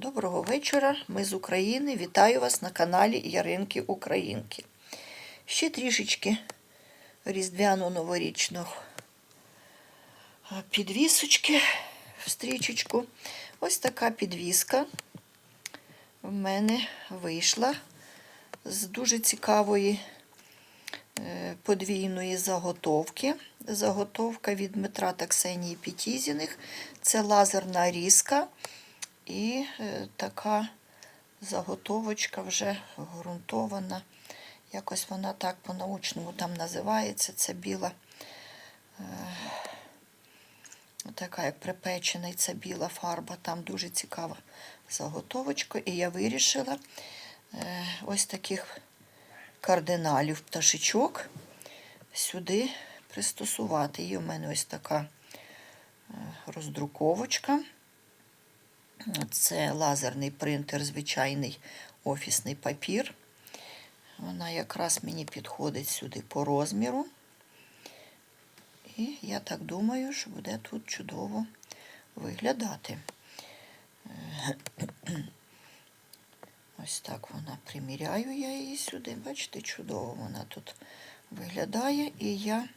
Доброго вечора. Ми з України. Вітаю вас на каналі Яринки Українки. Ще трішечки різдвяно-новорічного а, підвісочки стрічечку. Ось така підвіска в мене вийшла з дуже цікавої е, подвійної заготовки. Заготовка від Дмитра та Ксенії Пітізіних. Це лазерна різка. І е, така заготовочка вже ґрунтована. Якось вона так по-научному там називається. Це біла, е, така як припечена, і це біла фарба. Там дуже цікава заготовочка. І я вирішила е, ось таких кардиналів пташечок сюди пристосувати. І у мене ось така е, роздруковочка. Це лазерний принтер, звичайний офісний папір. Вона якраз мені підходить сюди по розміру. І я так думаю, що буде тут чудово виглядати. Ось так вона приміряю я її сюди. Бачите, чудово вона тут виглядає. І я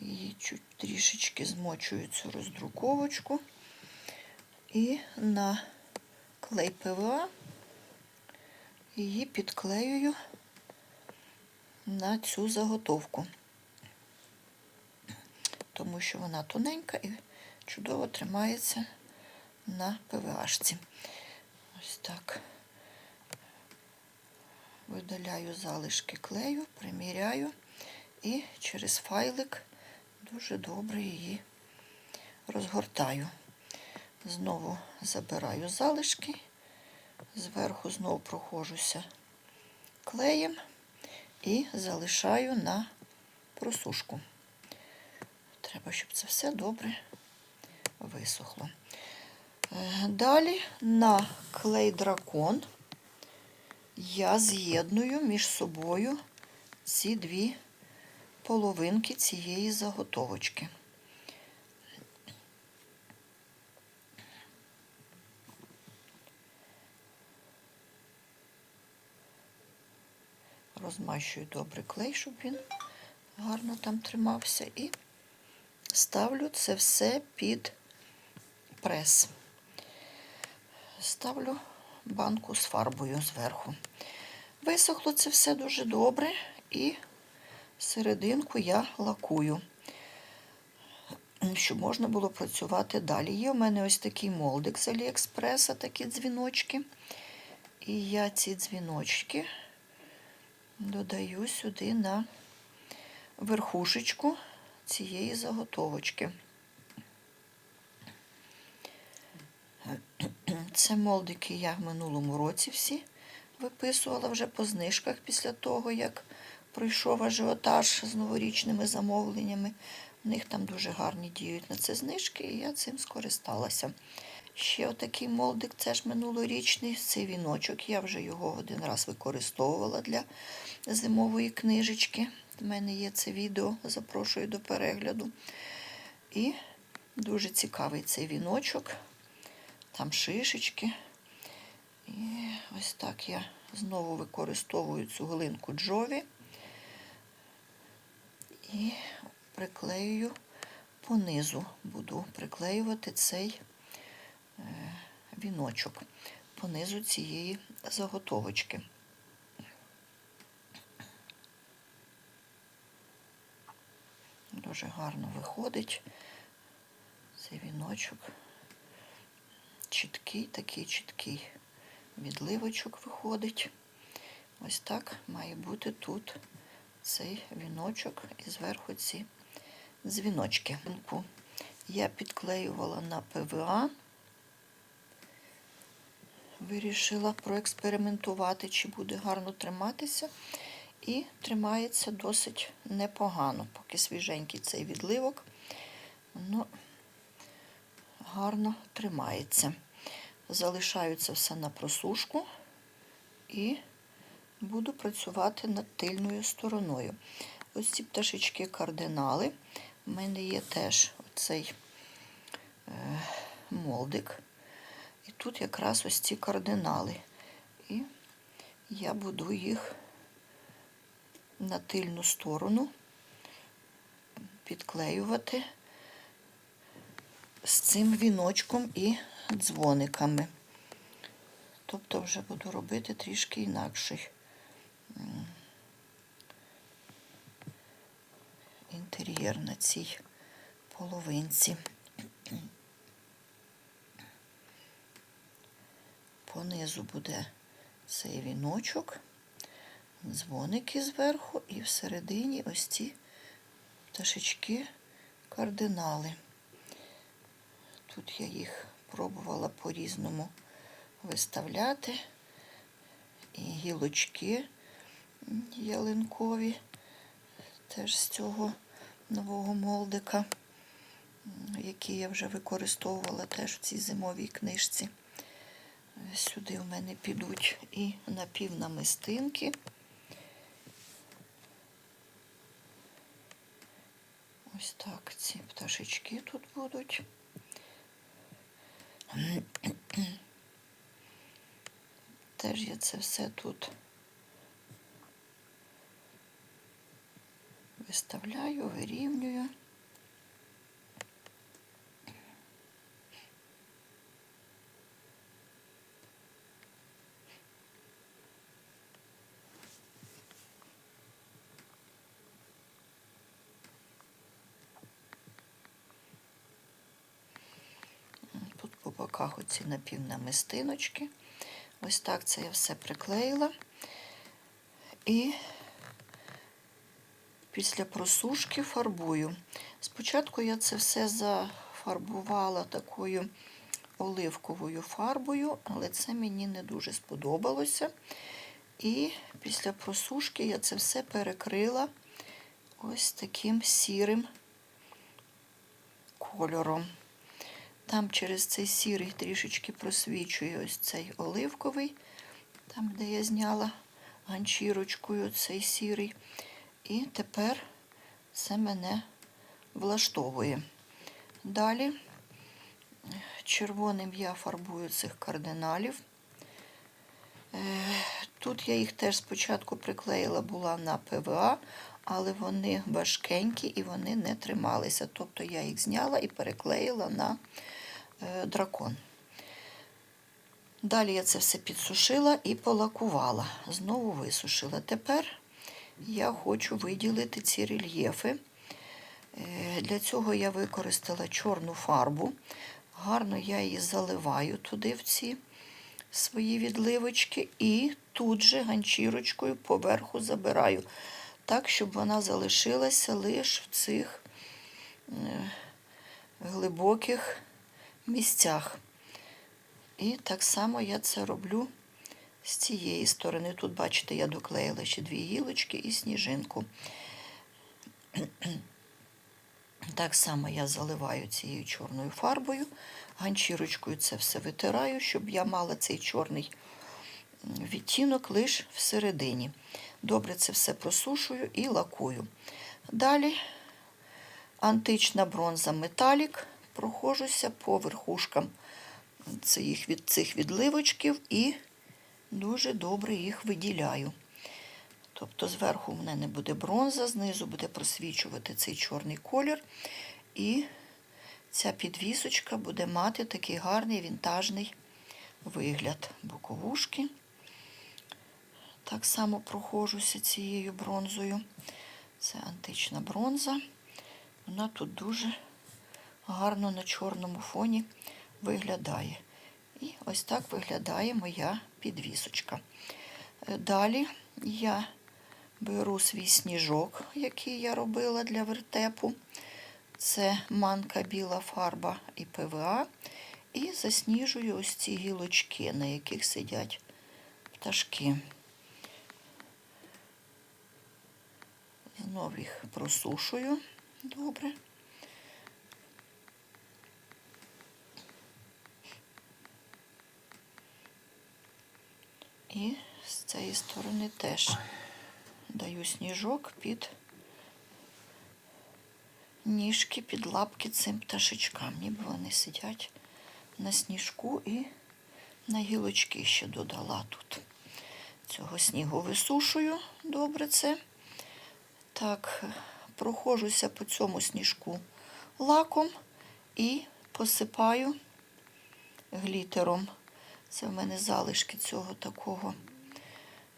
її чуть трішечки змочую цю роздруковочку і на клей ПВА її підклеюю на цю заготовку, тому що вона тоненька і чудово тримається на ПВАшці. Ось так. Видаляю залишки клею, приміряю і через файлик дуже добре її розгортаю. Знову забираю залишки, зверху знову прохожуся клеєм і залишаю на просушку. Треба, щоб це все добре висохло. Е, Далі на клей дракон я з'єдную між собою ці дві половинки цієї заготовочки. Розмащую добре клей, щоб він гарно там тримався, і ставлю це все під прес. Ставлю банку з фарбою зверху. Висохло це все дуже добре і серединку я лакую, щоб можна було працювати далі. Є у мене ось такий молдик з Аліекспреса, такі дзвіночки. І я ці дзвіночки додаю сюди на верхушечку цієї заготовочки. Це молдики я в минулому році всі виписувала вже по знижках після того, як пройшов ажіотаж з новорічними замовленнями. У них там дуже гарні діють на це знижки, і я цим скористалася. Ще отакий молдик, це ж минулорічний, цей віночок. Я вже його один раз використовувала для зимової книжечки. У мене є це відео, запрошую до перегляду. І дуже цікавий цей віночок. Там шишечки. І ось так я знову використовую цю глинку джові і приклеюю понизу, буду приклеювати цей е, віночок понизу цієї заготовочки. Дуже гарно виходить цей віночок. Чіткий, такий чіткий відливочок виходить. Ось так має бути тут цей віночок і зверху ці дзвіночки. Я підклеювала на ПВА, вирішила проекспериментувати, чи буде гарно триматися. І тримається досить непогано, поки свіженький цей відливок, воно гарно тримається. Залишаю це все на просушку і буду працювати над тильною стороною. Ось ці пташечки кардинали. У мене є теж оцей е, молдик. І тут якраз ось ці кардинали. І я буду їх на тильну сторону підклеювати з цим віночком і дзвониками. Тобто вже буду робити трішки інакший інтер'єр на цій половинці. Понизу буде цей віночок, дзвоники зверху і всередині ось ці пташечки кардинали. Тут я їх пробувала по-різному виставляти. І гілочки ялинкові теж з цього нового молдика, який я вже використовувала теж в цій зимовій книжці. Сюди в мене підуть і напівнамистинки. Ось так ці пташечки тут будуть. Теж я це все тут виставляю, вирівнюю. Боках оці напівнамистиночки. Ось так це я все приклеїла. І після просушки фарбую. Спочатку я це все зафарбувала такою оливковою фарбою, але це мені не дуже сподобалося. І після просушки я це все перекрила ось таким сірим кольором. Там через цей сірий трішечки просвічує ось цей оливковий, там, де я зняла ганчірочкою цей сірий. І тепер це мене влаштовує. Далі червоним я фарбую цих кардиналів. Е, Тут я їх теж спочатку приклеїла була на ПВА, але вони важкенькі і вони не трималися. Тобто я їх зняла і переклеїла на е, дракон. Далі я це все підсушила і полакувала. Знову висушила. Тепер я хочу виділити ці рельєфи. Е, Для цього я використала чорну фарбу. Гарно я її заливаю туди в ці свої відливочки і тут же ганчірочкою поверху забираю, так, щоб вона залишилася лише в цих е, глибоких місцях. І так само я це роблю з цієї сторони. Тут, бачите, я доклеїла ще дві гілочки і сніжинку. Так само я заливаю цією чорною фарбою, ганчірочкою це все витираю, щоб я мала цей чорний відтінок лише всередині. Добре це все просушую і лакую. Далі антична бронза металік, прохожуся по верхушкам цих, від цих відливочків і дуже добре їх виділяю. Тобто зверху в мене буде бронза, знизу буде просвічувати цей чорний колір. І ця підвісочка буде мати такий гарний вінтажний вигляд. Боковушки. Так само прохожуся цією бронзою. Це антична бронза. Вона тут дуже гарно на чорному фоні виглядає. І ось так виглядає моя підвісочка. Е, Далі я беру свій сніжок, який я робила для вертепу. Це манка біла фарба і ПВА. І засніжую ось ці гілочки, на яких сидять пташки. Знов їх просушую добре. І з цієї сторони теж даю сніжок під ніжки, під лапки цим пташечкам, ніби вони сидять на сніжку і на гілочки ще додала тут. Цього снігу висушую добре це. Так, проходжуся по цьому сніжку лаком і посипаю глітером. Це в мене залишки цього такого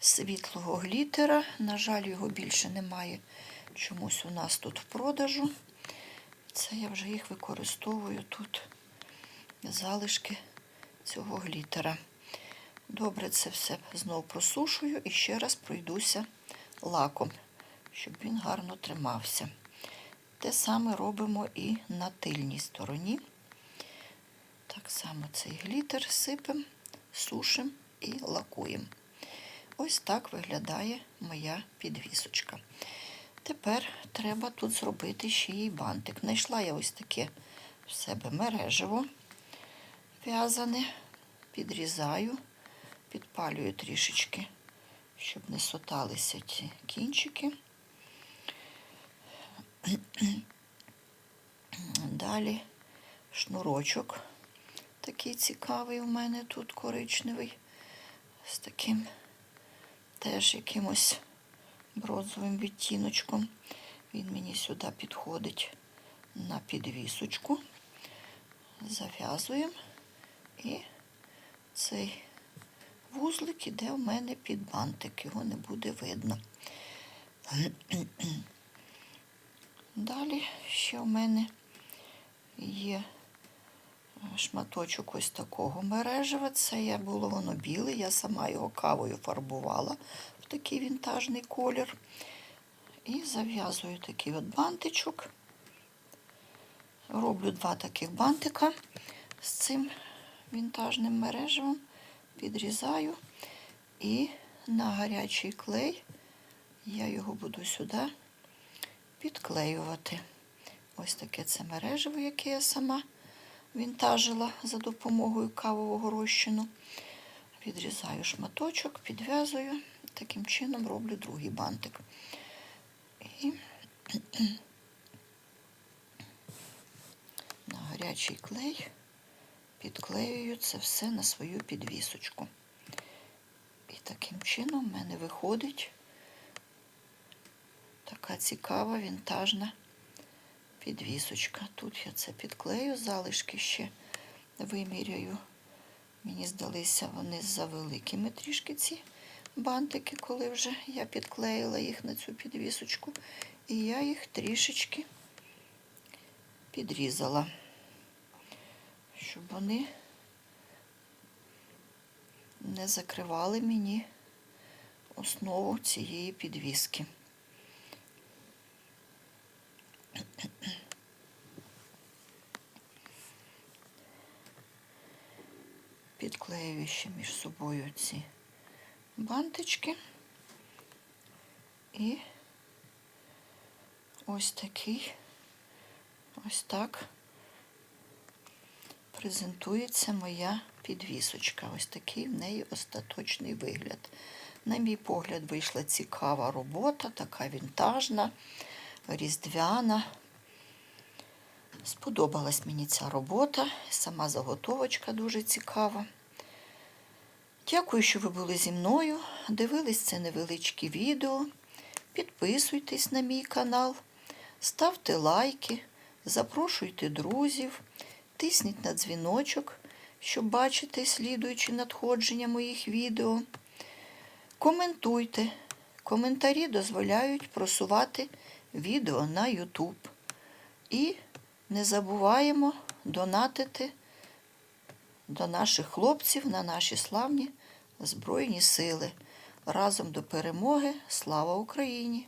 світлого глітера. На жаль, його більше немає чомусь у нас тут в продажу. Це я вже їх використовую тут залишки цього глітера. Добре, це все знову просушую і ще раз пройдуся лаком, щоб він гарно тримався. Те саме робимо і на тильній стороні. Так само цей глітер сипемо, сушимо і лакуємо. Ось так виглядає моя підвісочка. Тепер треба тут зробити ще їй бантик. Знайшла я ось таке в себе мережево в'язане, підрізаю, підпалюю трішечки, щоб не соталися ті кінчики. Далі шнурочок такий цікавий у мене тут коричневий, з таким теж якимось бронзовим відтіночком. Він мені сюди підходить на підвісочку. Зав'язуємо і цей вузлик іде у мене під бантик, його не буде видно. Далі ще у мене є шматочок ось такого мережева. Це я було воно біле, я сама його кавою фарбувала в такий вінтажний колір. І зав'язую такий от бантичок. Роблю два таких бантика з цим вінтажним мережевом, підрізаю і на гарячий клей я його буду сюди підклеювати. Ось таке це мережево, яке я сама вінтажила за допомогою кавового розчину. Відрізаю шматочок, підв'язую, таким чином роблю другий бантик. І на гарячий клей підклеюю це все на свою підвісочку. І таким чином в мене виходить така цікава вінтажна підвісочка. Тут я це підклею, залишки ще виміряю. Мені здалися вони за великими трішки ці бантики, коли вже я підклеїла їх на цю підвісочку. І я їх трішечки підрізала, щоб вони не закривали мені основу цієї підвіски. Підклеюю ще між собою ці бантички і ось такий, ось так презентується моя підвісочка. Ось такий в неї остаточний вигляд. На мій погляд, вийшла цікава робота, така вінтажна, різдвяна. Сподобалась мені ця робота, сама заготовочка дуже цікава. Дякую, що ви були зі мною. Дивились це невеличке відео. Підписуйтесь на мій канал, ставте лайки, запрошуйте друзів, тисніть на дзвіночок, щоб бачити слідуючі надходження моїх відео. Коментуйте. Коментарі дозволяють просувати відео на YouTube. І не забуваємо донатити до наших хлопців на наші славні Збройні сили. Разом до перемоги. Слава Україні!